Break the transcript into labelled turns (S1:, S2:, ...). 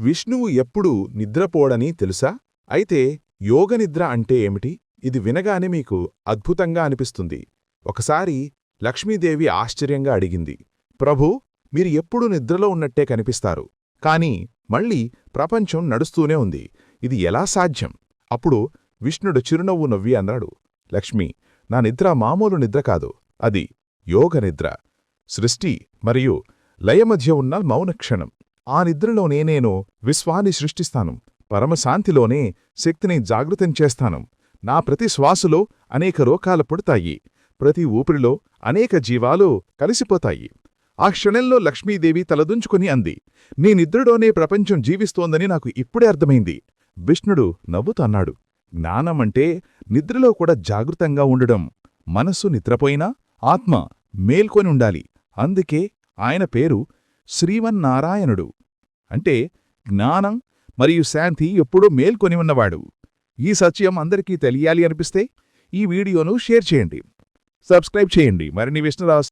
S1: విష్ణువు ఎప్పుడూ నిద్రపోడని తెలుసా? అయితే యోగనిద్ర అంటే ఏమిటి? ఇది వినగానే మీకు అద్భుతంగా అనిపిస్తుంది. ఒకసారి లక్ష్మీదేవి ఆశ్చర్యంగా అడిగింది. ప్రభూ మీరు ఎప్పుడూ నిద్రలో ఉన్నట్టే కనిపిస్తారు. కాని మళ్ళీ ప్రపంచం నడుస్తూనే ఉంది. ఇది ఎలా సాధ్యం? అప్పుడు విష్ణుడు చిరునవ్వు నవ్వి అన్నాడు. లక్ష్మి నా నిద్ర మామూలు నిద్ర కాదు. అది యోగనిద్ర సృష్టి మరియు లయ మధ్య ఉన్న మౌనక్షణం. ఆ నిద్రలోనే నేను విశ్వాన్ని సృష్టిస్తాను. పరమశాంతిలోనే శక్తిని జాగృతం చేస్తాను. నా ప్రతి శ్వాసులో అనేక రోకాలు పుడతాయి. ప్రతి ఊపిరిలో అనేక జీవాలు కలిసిపోతాయి. ఆ క్షణంలో లక్ష్మీదేవి తలదుంచుకుని అంది నీ నిద్రలోనే ప్రపంచం జీవిస్తోందని నాకు ఇప్పుడే అర్థమైంది. విష్ణుడు నవ్వుతూ అన్నాడు జ్ఞానమంటే నిద్రలో కూడా జాగృతంగా ఉండడం. మనస్సు నిద్రపోయినా ఆత్మ మేల్కొని ఉండాలి. అందుకే ఆయన పేరు శ్రీవన్నారాయణుడు అంటే జ్ఞానం మరియు శాంతి ఎప్పుడూ మేల్కొని ఉన్నవాడు ఈ సత్యం అందరికీ తెలియాలి అనిపిస్తే ఈ వీడియోను షేర్ చేయండి. సబ్స్క్రైబ్ చేయండి. మరిన్ని విష్ణురావు